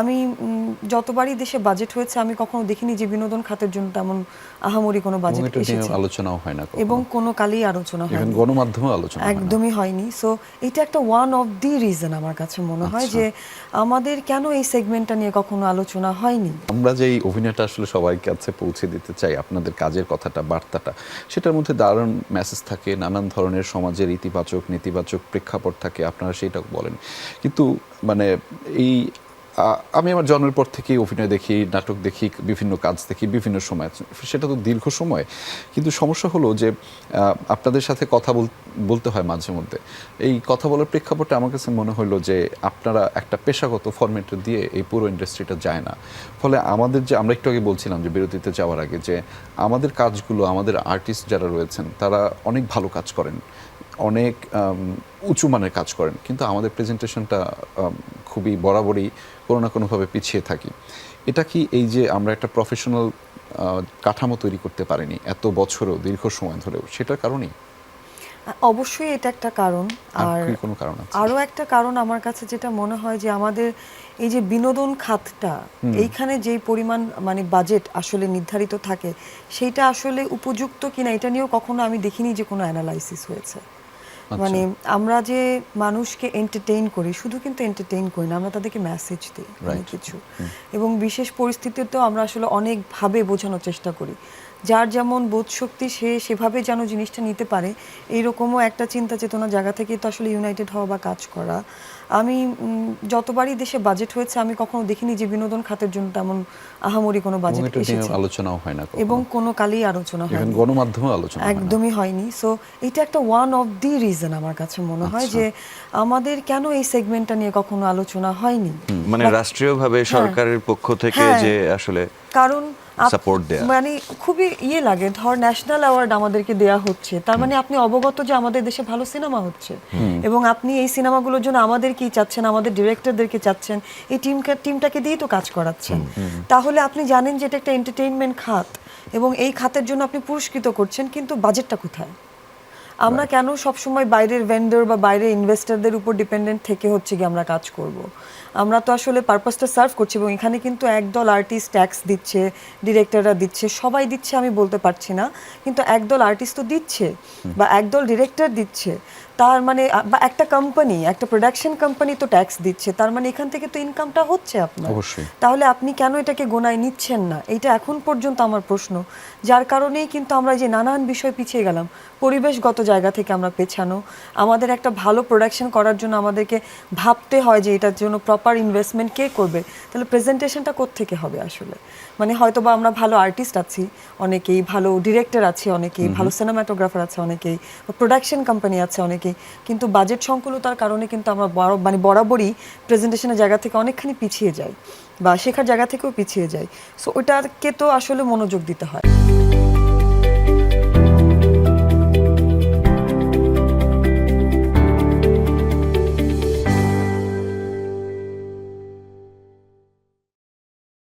আমি যতবারই দেশে বাজেট হয়েছে আমি কখনো দেখিনি যে বিনোদন খাতের জন্য তেমন আহামরি কোনো বাজেট এসেছে। আলোচনাও হয় না এবং কোনো কালেই আলোচনা হয় ইভেন গণমাধ্যমেও আলোচনা একদমই হয়নি। সো এটা একটা ওয়ান অফ দি রিজন আমার কাছে মনে হয় আচ্ছা। যে আমাদের কেন এই সেগমেন্টটা নিয়ে কখনো আলোচনা হয়নি? আমরা যে এই অভিনয়টা আসলে সবাই কাছে পৌঁছে দিতে চাই আপনাদের কাজের কথাটা বার্তাটা সেটার মধ্যে দারুণ মেসেজ থাকে নানান ধরনের সমাজের ইতিবাচক নেতিবাচক প্রেক্ষাপট থাকে আপনারা সেটা বলেন। কিন্তু মানে এই আমি আমার জন্মের পর থেকেই অভিনয় দেখি, নাটক দেখি, বিভিন্ন কাজ দেখি, বিভিন্ন সময়। সেটা তো দীর্ঘ সময়। কিন্তু সমস্যা হলো যে আপনাদের সাথে কথা বল- বলতে হয় মাঝে মধ্যে। এই কথা বলার প্রেক্ষাপটে আমার কাছে মনে হলো যে, আপনারা একটা পেশাগত ফরম্যাট দিয়ে এই পুরো ইন্ডাস্ট্রিটা যায় না। ফলে আমাদের যে, আমরা একটু আগে বলছিলাম যে, বিরতিতে যাওয়ার আগে যে, আমাদের কাজগুলো, আমাদের আর্টিস্ট যারা রয়েছেন, তারা অনেক ভালো কাজ করেন। অনেক উঁচু মানের কাজ করেন কিন্তু আমাদের প্রেজেন্টেশনটা খুবই বরাবরই কোনো না কোনোভাবে পিছিয়ে থাকি। এটা কি এই যে আমরা একটা প্রফেশনাল কাঠামো তৈরি করতে পারিনি এত বছরও দীর্ঘ সময় ধরেও সেটার কারণেই? অবশ্যই এটা একটা কারণ। আর কোনো কারণ আছে? আরও একটা কারণ আমার কাছে যেটা মনে হয় যে আমাদের এই যে বিনোদন খাতটা এইখানে যেই পরিমাণ মানে বাজেট আসলে নির্ধারিত থাকে সেইটা আসলে উপযুক্ত কিনা এটা নিয়েও কখনো আমি দেখিনি যে কোনো অ্যানালাইসিস হয়েছে। মানে আমরা যে মানুষকে এন্টারটেইন করি শুধু কিন্তু এন্টারটেইন করি না আমরা তাদেরকে মেসেজ দিই অনেক কিছু। এবং বিশেষ পরিস্থিতিতেও আমরা আসলে অনেকভাবে বোঝানোর চেষ্টা করি। যার যেমন বোধ শক্তি সে সেভাবে যেন জিনিসটা নিতে পারে এইরকমও একটা চিন্তা চেতনা জায়গা থেকে তো আসলে ইউনাইটেড হওয়া বা কাজ করা। আমি যতবারই দেশে বাজেট হয়েছে আমি কখনো দেখিনি যে বিনোদন খাতের জন্য তেমন আহামরি কোনো বাজেট এসেছে। আলোচনাও হয় না এবং কোনো কালেই আলোচনা হয় ইভেন গণমাধ্যমেও আলোচনা একদমই হয়নি। সো এটা একটা ওয়ান অফ দি রিজন আমার কাছে মনে হয় আচ্ছা। যে আমাদের কেন এই সেগমেন্টটা নিয়ে কখনো আলোচনা হয়নি? মানে রাষ্ট্রীয়ভাবে সরকারের পক্ষ থেকে হ্যাঁ। যে আসলে কারণ Support দেয়া। মানে খুবই ইয়ে লাগে ধর ন্যাশনাল অ্যাওয়ার্ড আমাদেরকে দেয়া হচ্ছে। তার মানে আপনি অবগত যে আমাদের দেশে ভালো সিনেমা হচ্ছে। এবং আপনি এই সিনেমাগুলোর জন্য আমাদেরকেই চাচ্ছেন আমাদের ডিরেক্টরদেরকে চাচ্ছেন এই টিমকে টিমটাকে দিয়েই তো কাজ করাচ্ছেন। তাহলে আপনি জানেন যে এটা একটা এন্টারটেইনমেন্ট খাত এবং এই খাতের জন্য আপনি পুরস্কৃত করছেন কিন্তু বাজেটটা কোথায়? আমরা কেন সবসময় বাইরের ভেন্ডর বা বাইরের ইনভেস্টরদের উপর ডিপেন্ডেন্ট থেকে হচ্ছে কি আমরা কাজ করব? আমরা তো আসলে পারপাসটা সার্ভ করছি এবং এখানে কিন্তু একদল আর্টিস্ট ট্যাক্স দিচ্ছে ডিরেক্টররা দিচ্ছে সবাই দিচ্ছে আমি বলতে পারছি না। কিন্তু একদল আর্টিস্ট তো দিচ্ছে বা একদল ডিরেক্টর দিচ্ছে। তার মানে বা একটা কোম্পানি একটা প্রোডাকশন কোম্পানি তো ট্যাক্স দিচ্ছে। তার মানে এখান থেকে তো ইনকামটা হচ্ছে আপনার। তাহলে আপনি কেন এটাকে গোনায় নিচ্ছেন না? এটা এখন পর্যন্ত আমার প্রশ্ন। যার কারণেই কিন্তু আমরা যে নানান বিষয় পিছিয়ে গেলাম পরিবেশগত জায়গা থেকে আমরা পেছানো আমাদের একটা ভালো প্রোডাকশন করার জন্য আমাদেরকে ভাবতে হয় যে এটার জন্য প্রপার ইনভেস্টমেন্ট কে করবে? তাহলে প্রেজেন্টেশনটা থেকে হবে আসলে? মানে হয়তো বা আমরা ভালো আর্টিস্ট আছি অনেকেই ভালো ডিরেক্টর আছে অনেকেই ভালো সিনেমাটোগ্রাফার আছে অনেকেই প্রোডাকশন কোম্পানি আছে অনেকেই। কিন্তু বাজেট সংকুলতার কারণে কিন্তু আমরা বড় মানে বরাবরই প্রেজেন্টেশনের জায়গা থেকে অনেকখানি পিছিয়ে যাই বা শেখার জায়গা থেকেও পিছিয়ে যাই। সো ওটাকে তো আসলে মনোযোগ দিতে হয়।